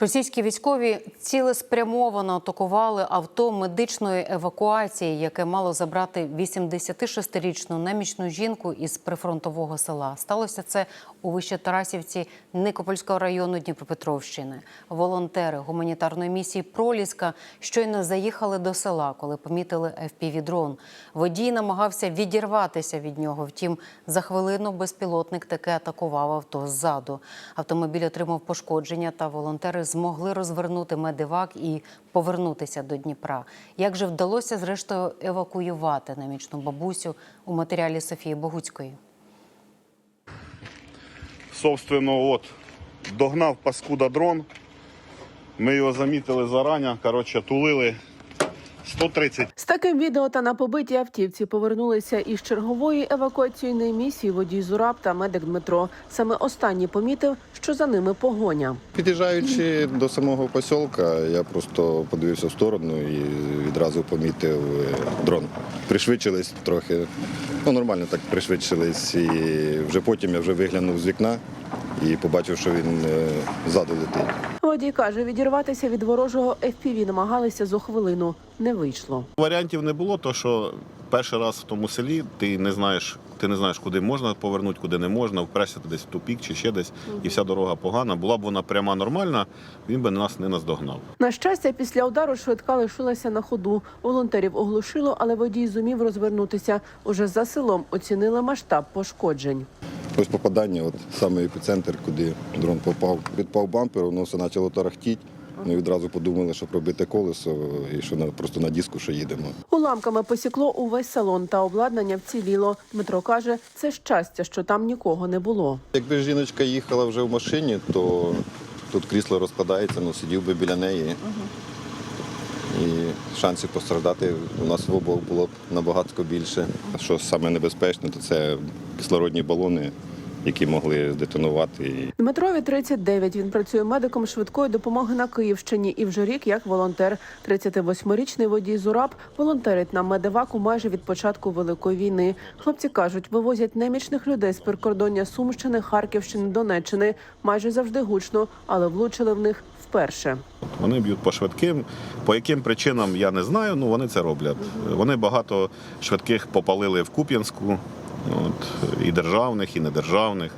Російські військові цілеспрямовано атакували авто медичної евакуації, яке мало забрати 86-річну немічну жінку із прифронтового села. Сталося це у Вищетарасівці Никопольського району Дніпропетровщини. Волонтери гуманітарної місії Проліска щойно заїхали до села, коли помітили FPV-дрон. Водій намагався відірватися від нього. Втім, за хвилину безпілотник таки атакував авто ззаду. Автомобіль отримав пошкодження, та волонтери змогли розвернути медивак і повернутися до Дніпра. Як же вдалося зрештою евакуювати намічну бабусю у матеріалі Софії Богуцької? Собственно, от догнав паскуда дрон. Ми його замітили зарані. Коротше, тулили 130 З таким відео та на побитій автівці повернулися із чергової евакуаційної місії водій Зураб та медик Дмитро. Саме останній помітив, що за ними погоня. Під'їжджаючи до самого посілка, я просто подивився в сторону і відразу помітив е, дрон. Пришвидшились трохи. Ну, нормально так пришвидшились. І вже потім я вже виглянув з вікна і побачив, що він е, ззаду летить. Водій каже, відірватися від ворожого FPV намагалися зо хвилину. Не вийшло. Варіантів не було, то що перший раз в тому селі ти не знаєш, ти не знаєш, куди можна повернути, куди не можна, впресся десь в тупік чи ще десь, і вся дорога погана. Була б вона пряма нормальна, він би нас не наздогнав. На щастя, після удару швидка лишилася на ходу. Волонтерів оглушило, але водій зумів розвернутися. Уже за селом оцінили масштаб пошкоджень. Ось попадання, от саме епіцентр, куди дрон попав. Відпав бампер, воно все почало тарахтіти. Ми відразу подумали, що пробите колесо і що на, просто на диску, що їдемо. Уламками посікло увесь салон та обладнання вціліло. Дмитро каже, це щастя, що там нікого не було. Якби жіночка їхала вже в машині, то тут крісло розкладається, ну сидів би біля неї. І шансів постраждати у нас в обох було б набагато більше. Що саме небезпечне, то це кислородні балони, які могли здетонувати. Дмитрові 39. Він працює медиком швидкої допомоги на Київщині і вже рік як волонтер. 38-річний водій Зураб волонтерить на медеваку майже від початку великої війни. Хлопці кажуть, вивозять немічних людей з прикордоння Сумщини, Харківщини, Донеччини. Майже завжди гучно, але влучили в них вперше. Вони б'ють по швидким. По яким причинам я не знаю, ну вони це роблять. Вони багато швидких попалили в Куп'янську, от, і державних, і недержавних.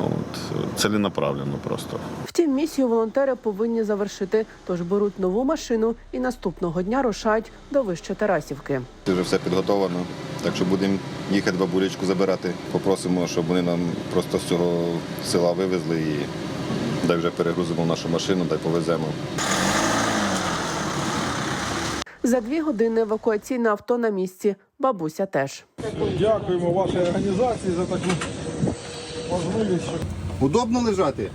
От, ціленаправленно просто. Втім, місію волонтери повинні завершити, тож беруть нову машину і наступного дня рушають до вище Тарасівки. Вже все підготовлено, так що будемо їхати бабулечку забирати. Попросимо, щоб вони нам просто з цього села вивезли і дай вже перегрузимо нашу машину, дай повеземо. За дві години евакуаційне авто на місці. Бабуся теж. Дякуємо вашій організації за таку можливість. Удобно лежати?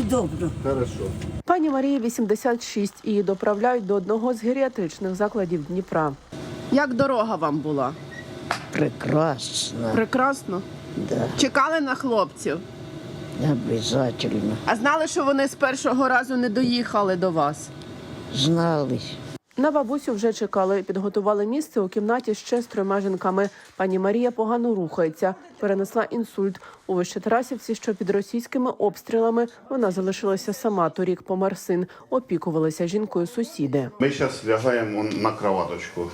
Удобно. Хорошо. Пані Марії 86 і доправляють до одного з геріатричних закладів Дніпра. Як дорога вам була? Прекрасно. Прекрасно. Да, Чекали на хлопців. обязательно. А знали, що вони з першого разу не доїхали до вас. Знали. На бабусю вже чекали, підготували місце у кімнаті ще з трьома жінками. Пані Марія погано рухається, перенесла інсульт. У Вищетарасівці, що під російськими обстрілами, вона залишилася сама. Торік помер син. Опікувалися жінкою сусіди. Ми зараз лягаємо на кроваточку.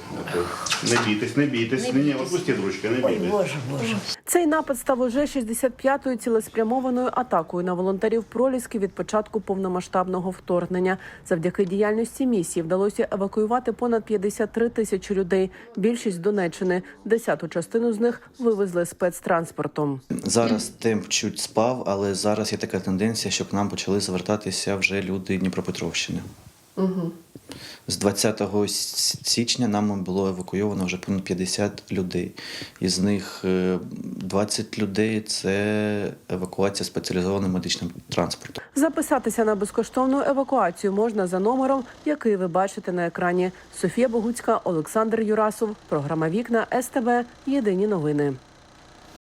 Не бійтесь, не бійтесь. Ні, ні, відпустіть ручки, не бійтесь. Боже, Боже. Цей напад став уже 65-ю цілеспрямованою атакою на волонтерів Проліски від початку повномасштабного вторгнення. Завдяки діяльності місії вдалося евакуювати понад 53 тисячі людей. Більшість Донеччини. Десяту частину з них вивезли спецтранспортом. Зараз темп чуть спав, але зараз є така тенденція, що к нам почали звертатися вже люди Дніпропетровщини. Угу. З 20 січня нам було евакуйовано вже понад 50 людей. Із них е, 20 людей це евакуація спеціалізованим медичним транспортом. Записатися на безкоштовну евакуацію можна за номером, який ви бачите на екрані. Софія Богуцька, Олександр Юрасов. Програма Вікна СТБ. Єдині новини.